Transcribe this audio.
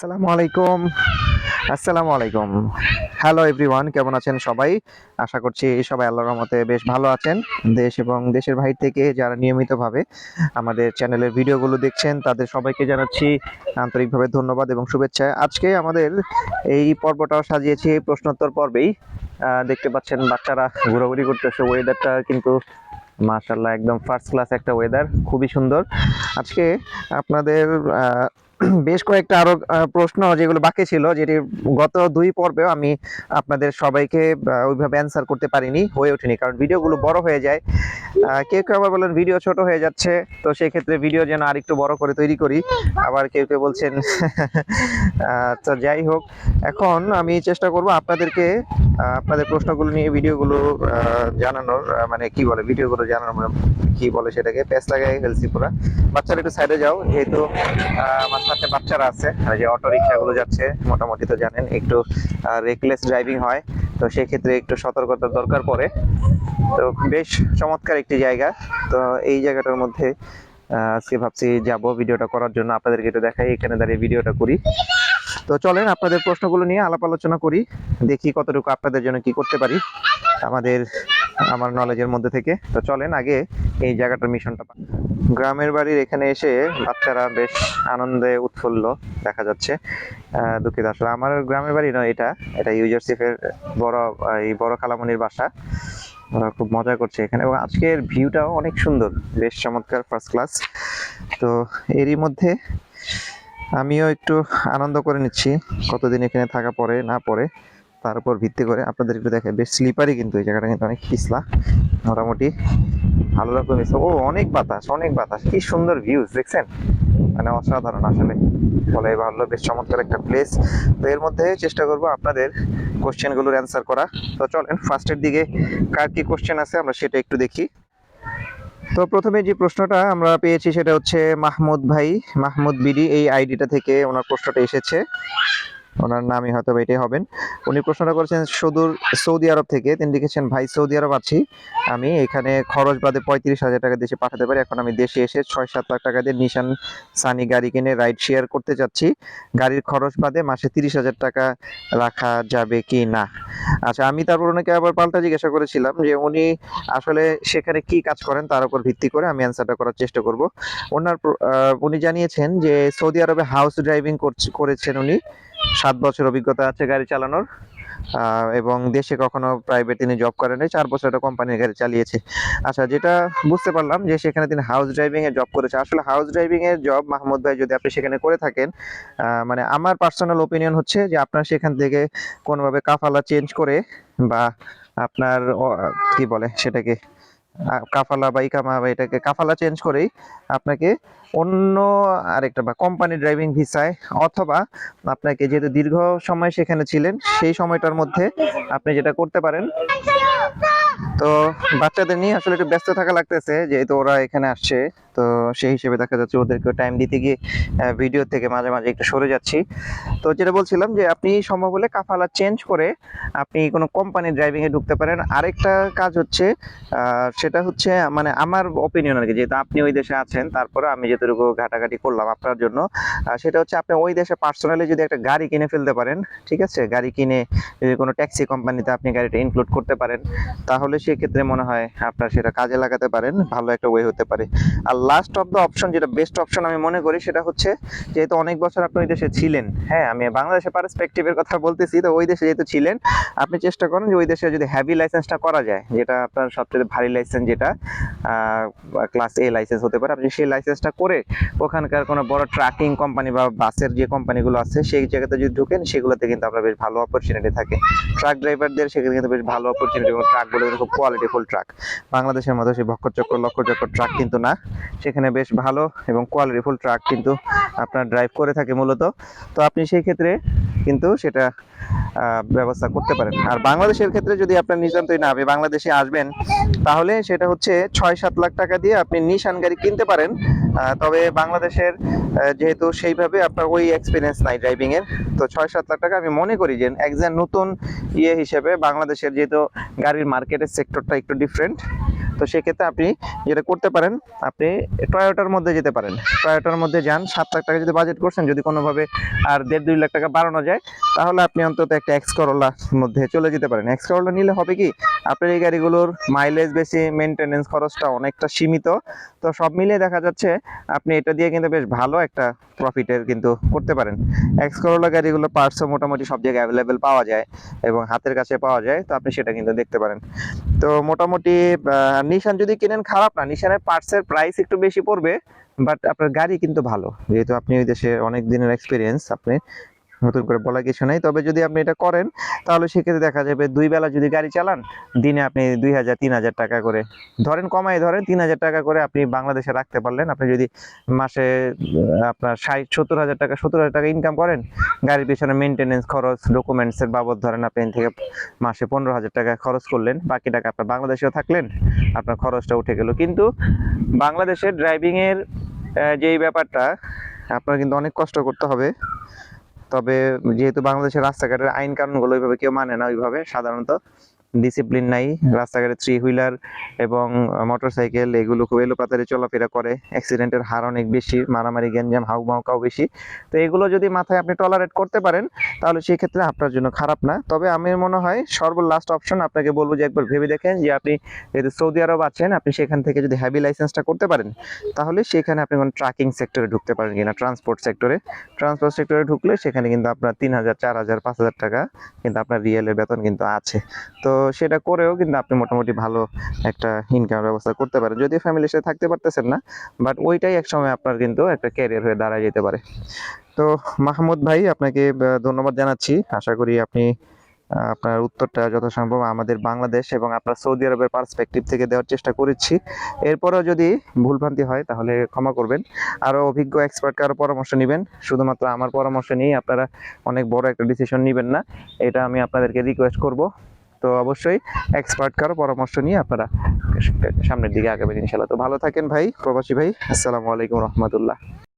আসসালামু আলাইকুম। আসসালামু আলাইকুম। হ্যালো এভরিওয়ান কেমন আছেন সবাই? আশা করছি সবাই আল্লাহর রহমতে বেশ ভালো আছেন। দেশ এবং দেশের বাইরে থেকে যারা নিয়মিতভাবে আমাদের চ্যানেলের ভিডিওগুলো দেখছেন, তাদের সবাইকে জানাচ্ছি আন্তরিকভাবে ধন্যবাদ এবং শুভেচ্ছা। আজকে আমাদের এই পর্বটা সাজিয়েছি প্রশ্নোত্তর পর্বেই। দেখতে পাচ্ছেন বাচ্চারা ঘোরাঘুরি করতেছে ওয়েদারটা কিন্তু মাশাল্লাহ একদম ফার্স্ট ক্লাস একটা ওয়েদার খুবই সুন্দর। আজকে আপনাদের বেশ কয়েকটা আরও প্রশ্ন যেগুলো বাকি ছিল যেটি গত দুই পর্বেও আমি আপনাদের সবাইকে ওইভাবে অ্যান্সার করতে পারিনি হয়ে ওঠেনি। কারণ ভিডিওগুলো বড় হয়ে যায়। কেউ কেউ আবার বলেন ভিডিও ছোট হয়ে যাচ্ছে তো সেই ক্ষেত্রে ভিডিও যেন আরেকটু বড় করে তৈরি করি। আবার কেউ কেউ বলছেন তো যাই হোক এখন আমি চেষ্টা করব আপনাদেরকে আপনাদের প্রশ্নগুলো নিয়ে ভিডিওগুলো আহ, জানানোর মানে কি বলে ভিডিওগুলো জানানোর মানে কি বলে সেটাকে পেস লাগাই ফেলছি পুরা। বাচ্চারা একটু সাইডে যাও যেহেতু সাথে বাচ্চারা আছে আর যে অটো রিক্সাগুলো যাচ্ছে, মোটামুটি তো জানেন, একটু রেকলেস ড্রাইভিং হয়। তো সেক্ষেত্রে একটু সতর্কতার দরকার পড়ে। তো বেশ চমৎকার একটি জায়গা। তো এই জায়গাটার মধ্যে আজকে ভাবছি যাব ভিডিওটা করার জন্য। আপনাদেরকে একটু দেখাই, এখানে দাঁড়িয়ে ভিডিওটা করি। তো চলেন, আপনাদের প্রশ্নগুলো নিয়ে আলাপ আলোচনা করি। দেখি কতটুকু আপনাদের জন্য কি করতে পারি। আমাদের আমার নলেজের মধ্যে থেকে। তো চলেন আগে এই জায়গাটার মিশনটা গ্রামের বাড়ির এখানে এসে বাচ্চারা বেশ আনন্দে উৎফুল্ল দেখা যাচ্ছে দুঃখিত। আসলে আমার গ্রামের বাড়ি নয় এটা এটা ইউজারসিফের বড় এই বড় খালামনির বাসা। ওরা খুব মজা করছে এখানে। এবং আজকের ভিউটাও অনেক সুন্দর, বেশ চমৎকার ফার্স্ট ক্লাস তো এরই মধ্যে আমিও একটু আনন্দ করে নিচ্ছি, কতদিন এখানে থাকা পরে, না পরে। তার উপর ভিত্তি করে আপনাদের একটু দেখে বেশ স্লিপারই কিন্তু এই জায়গাটা কিন্তু অনেক পিছলা। মোটামুটি ভালো রকম ও, অনেক বাতাস অনেক বাতাস। কি সুন্দর ভিউজ দেখছেন? মানে অসাধারণ আসলে। বলাই ভালো বেশ চমৎকার একটা প্লেস তো এর মধ্যে চেষ্টা করব আপনাদের কোশ্চেনগুলোর অ্যান্সার করা। তো চলেন ফার্স্টের দিকে কার কি কোশ্চেন আছে আমরা সেটা একটু দেখি। তো প্রথমে যে প্রশ্নটা আমরা পেয়েছি সেটা হচ্ছে মাহমুদ ভাই, মাহমুদ বিডি এই আইডিটা থেকে ওনার প্রশ্নটা এসেছে। ওনার নামই হয়তো এটাই হবেন। উনি প্রশ্নটা করেছেন, সুদূর সৌদি আরব থেকে। তিনি লিখেছেন, ভাই, সৌদি আরব আছি। আমি এখানে খরচ বাদে পঁয়ত্রিশ হাজার টাকা দেশে পাঠাতে পারি। এখন আমি দেশে এসে ছয় সাত লাখ টাকা দিয়ে নিশান সানি গাড়ি কিনে রাইড শেয়ার করতে চাচ্ছি গাড়ির খরচ বাদে মাসে তিরিশ হাজার টাকা রাখা যাবে কি না? আচ্ছা আমি তারপর ওনাকে আবার পাল্টা জিজ্ঞাসা করেছিলাম যে উনি আসলে সেখানে কি কাজ করেন, তার উপর ভিত্তি করে আমি অ্যান্সারটা করার চেষ্টা করব। ওনার উনি জানিয়েছেন যে সৌদি আরবে হাউস ড্রাইভিং করছে, করেছেন উনি। সাত বছর অভিজ্ঞতা আছে গাড়ি চালানোর এবং দেশে কখনো প্রাইভেট তিনি জব করেন চার বছর একটা কোম্পানির গাড়ি চালিয়েছে। আচ্ছা যেটা বুঝতে পারলাম যে সেখানে তিনি হাউস ড্রাইভিং এর জব করেছে। আসলে হাউস ড্রাইভিং এর জব মাহমুদ ভাই যদি আপনি সেখানে করে থাকেন মানে আমার পার্সোনাল ওপিনিয়ন হচ্ছে যে আপনার সেখান থেকে কোনোভাবে কাফালা চেঞ্জ করে বা আপনার কি বলে সেটাকে কাফালা বা ইকামা বা এটাকে কাফালা চেঞ্জ করেই আপনাকে অন্য আরেকটা বা কোম্পানি ড্রাইভিং ভিসায় অথবা আপনাকে যেহেতু দীর্ঘ সময় সেখানে ছিলেন, সেই সময়টার মধ্যে আপনি যেটা করতে পারেন, তো বাচ্চাদের নিয়ে আসলে একটু ব্যস্ত থাকা লাগতেছে, যেহেতু ওরা এখানে আসছে। তো সেই হিসেবে দেখা যাচ্ছে ওদেরকে টাইম দিতে গিয়ে ভিডিও থেকে মাঝে মাঝে একটু সরে যাচ্ছি। তো যেটা বলছিলাম যে আপনি সম্ভব হলে কাফালা চেঞ্জ করে আপনি কোনো কোম্পানি ড্রাইভিং এ ঢুকতে পারেন। আরেকটা কাজ হচ্ছে সেটা হচ্ছে মানে আমার ওপিনিয়ন আর কি, যেহেতু আপনি ওই দেশে আছেন, তারপরে আমি যেটুকু ঘাটাঘাটি করলাম আপনার জন্য সেটা হচ্ছে আপনি ওই দেশে পার্সোনালি যদি একটা গাড়ি কিনে ফেলতে পারেন, ঠিক আছে? গাড়ি কিনে যদি কোনো ট্যাক্সি কোম্পানিতে আপনি গাড়িটা ইনক্লুড করতে পারেন, তাহলে সেক্ষেত্রে মনে হয় আপনার সেটা কাজে লাগাতে পারেন, ভালো একটা ওয়ে হতে পারে। আর লাস্ট অফ দ্য অপশন যেটা বেস্ট অপশন আমি মনে করি, সেটা হচ্ছে যেহেতু অনেক বছর আপনি ওই দেশে ছিলেন হ্যাঁ আমি বাংলাদেশের পার্সপেক্টিভের কথা বলতেছি, তো ওই দেশে যেহেতু ছিলেন, আপনি চেষ্টা করেন যে ওই দেশে যদি হ্যাভি লাইসেন্সটা করা যায়, যেটা আপনার সবচেয়ে ভারী লাইসেন্স যেটা ক্লাস এ লাইসেন্স হতে পারে, আপনি সেই লাইসেন্সটা করে ওখানকার কোনো বড় ট্রাকিং কোম্পানি বা বাসের যে কোম্পানিগুলো আছে, সেই জায়গাতে যদি ঢুকেন, সেগুলোতে কিন্তু আপনার বেশ ভালো অপরচুনিটি থাকে। ট্রাক ড্রাইভারদের সেখানে কিন্তু বেশ ভালো অপরচুনিটি এবং ট্রাকগুলো কিন্তু খুব কোয়ালিটিফুল ট্রাক বাংলাদেশের মতো সেই ভক্করচক্কর লক্ষ্যচক্কর ট্রাক কিন্তু না। সেখানে বেশ ভালো এবং কোয়ালিটিফুল ট্রাক কিন্তু আপনার ড্রাইভ করে থাকে মূলত। তো আপনি সেই ক্ষেত্রে কিন্তু সেটা ব্যবস্থা করতে পারেন। আর বাংলাদেশের ক্ষেত্রে যদি আপনার নিতান্তই না আপনি বাংলাদেশে আসবেন, তাহলে সেটা হচ্ছে ছয় সাত লাখ টাকা দিয়ে আপনি নিশান গাড়ি কিনতে পারেন। তবে বাংলাদেশের যেহেতু সেইভাবে আপনার ওই এক্সপিরিয়েন্স নাই ড্রাইভিংয়ের তো ছয় সাত লাখ টাকা আমি মনে করি যে একজন নতুন ইয়ে হিসেবে বাংলাদেশের যেহেতু গাড়ির মার্কেটের সেক্টরটা একটু ডিফারেন্ট তো সেক্ষেত্রে আপনি যেটা করতে পারেন, আপনি টয়োটার মধ্যে যেতে পারেন। টয়োটার মধ্যে যান, সাত লাখ টাকা যদি বাজেট করছেন, যদি কোনোভাবে আর দেড় দুই লাখ টাকা বাড়ানো যায়, তাহলে আপনি অন্তত একটা এক্স করোলার মধ্যে চলে যেতে পারেন। এক্স করোলা নিলে হবে কি, আপনার এই গাড়িগুলোর মাইলেজ বেশি মেনটেনেন্স খরচটা অনেকটা সীমিত। তো সব মিলিয়ে দেখা যাচ্ছে, আপনি এটা দিয়ে কিন্তু বেশ ভালো একটা প্রফিটের কিন্তু করতে পারেন। এক্স করোলা গাড়িগুলো পার্টসও মোটামুটি সব জায়গায় অ্যাভেলেবেল পাওয়া যায় এবং হাতের কাছে পাওয়া যায়, তো আপনি সেটা কিন্তু দেখতে পারেন। তো মোটামুটি নিশান যদি কিনেন খারাপ না নিশানের পার্টসের প্রাইস একটু বেশি পড়বে বাট আপনার গাড়ি কিন্তু ভালো। যেহেতু আপনি ওই দেশে অনেক দিনের এক্সপিরিয়েন্স আপনি নতুন করে বলা কিছু নেই। তবে যদি আপনি এটা করেন, তাহলে সেক্ষেত্রে দেখা যাবে দুই বেলা যদি গাড়ি চালান, দিনে আপনি দুই হাজার, তিন হাজার টাকা করে। ধরেন কমাই ধরেন, তিন হাজার টাকা করে আপনি বাংলাদেশে রাখতে পারলেন। আপনি যদি মাসে আপনার ষাট, সত্তর হাজার টাকা, সত্তর হাজার টাকা ইনকাম করেন, গাড়ির পিছনে মেনটেনেন্স খরচ ডকুমেন্টসের বাবদ ধরেন আপনি থেকে মাসে পনেরো হাজার টাকা খরচ করলেন। বাকি টাকা আপনার বাংলাদেশেও থাকলেন, আপনার খরচটা উঠে গেল। কিন্তু বাংলাদেশের ড্রাইভিংয়ের যেই ব্যাপারটা, আপনার কিন্তু অনেক কষ্ট করতে হবে। তবে যেহেতু বাংলাদেশের রাস্তাঘাটের আইন কানুনগুলো ওইভাবে কেউ মানে না ওইভাবে সাধারণত ডিসিপ্লিন নাই রাস্তাঘাটে থ্রি হুইলার এবং মোটরসাইকেল এগুলো খুব এলোপাতারি চলাফেরা করে। অ্যাক্সিডেন্টের হার অনেক বেশি মারামারি গ্যাঞ্জাম হাউ মাউকাও বেশি। তো এগুলো যদি মাথায় আপনি টলারেট করতে পারেন তাহলে সেই ক্ষেত্রে আপনার জন্য খারাপ না। তবে আমি মনে হয় সর্ব লাস্ট অপশন আপনাকে বলব যে একবার ভেবে দেখেন যে আপনি যেহেতু সৌদি আরব আছেন আপনি সেখান থেকে যদি হ্যাভি লাইসেন্সটা করতে পারেন তাহলে সেখানে আপনি কোনো ট্রাকিং সেক্টরে ঢুকতে পারেন কিনা ট্রান্সপোর্ট সেক্টরে ট্রান্সপোর্ট সেক্টরে ঢুকলে সেখানে কিন্তু আপনার তিন হাজার চার হাজার পাঁচ হাজার টাকা কিন্তু আপনার রিয়েলের বেতন কিন্তু আছে। তো সেটা করেও কিন্তু আপনি মোটামুটি ভালো একটা ইনকাম ব্যবস্থা করতে পারেন। যদিও ফ্যামিলির সাথে থাকতে পারতেছেন না বাট ওইটাই একসময় আপনার কিন্তু একটা ক্যারিয়ার হয়ে দাঁড়ায় যেতে পারে। তো মাহমুদ ভাই, আপনাকে ধন্যবাদ জানাচ্ছি। আশা করি আপনি আপনার উত্তরটা যথাসম্ভব আমাদের বাংলাদেশ এবং আপনার সৌদি আরবের পার্সপেক্টিভ থেকে দেওয়ার চেষ্টা করেছি। এরপরেও যদি ভুলভ্রান্তি হয়, তাহলে ক্ষমা করবেন। আরও অভিজ্ঞ এক্সপার্ট কারও পরামর্শ নেবেন। শুধুমাত্র আমার পরামর্শ নিয়েই আপনারা অনেক বড় একটা ডিসিশন নেবেন না। এটা আমি আপনাদেরকে রিকোয়েস্ট করব। তো অবশ্যই এক্সপার্ট কারও পরামর্শ নিয়ে আপনারা সামনের দিকে আগাবেন ইনশাল্লাহ তো ভালো থাকেন ভাই, প্রবাসী ভাই, আসসালামু আলাইকুম রহমতুল্লাহ।